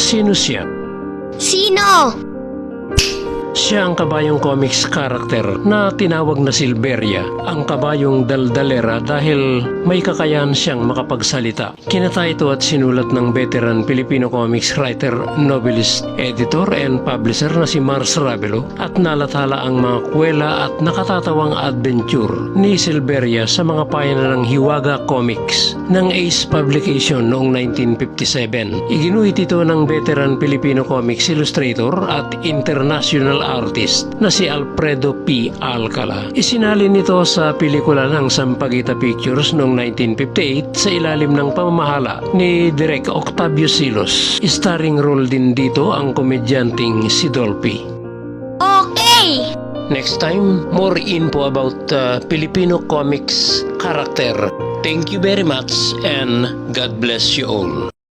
Sino siya? Sino? Siya ang kabayong comics character na tinawag na Silveria, ang kabayong daldalera dahil may kakayahan siyang makapagsalita. Kinata ito at sinulat ng veteran Filipino comics writer, novelist, editor, and publisher na si Mars Ravelo at nalathala ang mga kwela at nakatatawang adventure ni Silveria sa mga payana ng Hiwaga Comics ng Ace Publication noong 1957. Iginuhit ito ng veteran Filipino comics illustrator at international artist na si Alfredo P. Alcala. Isinalin nito sa pelikula ng Sampaguita Pictures noong 1958 sa ilalim ng pamamahala ni Direk Octavio Silos. Starring role din dito ang komedyanteng si Dolphy. Okay! Next time, more info about uh, Filipino comics character. Thank you very much and God bless you all.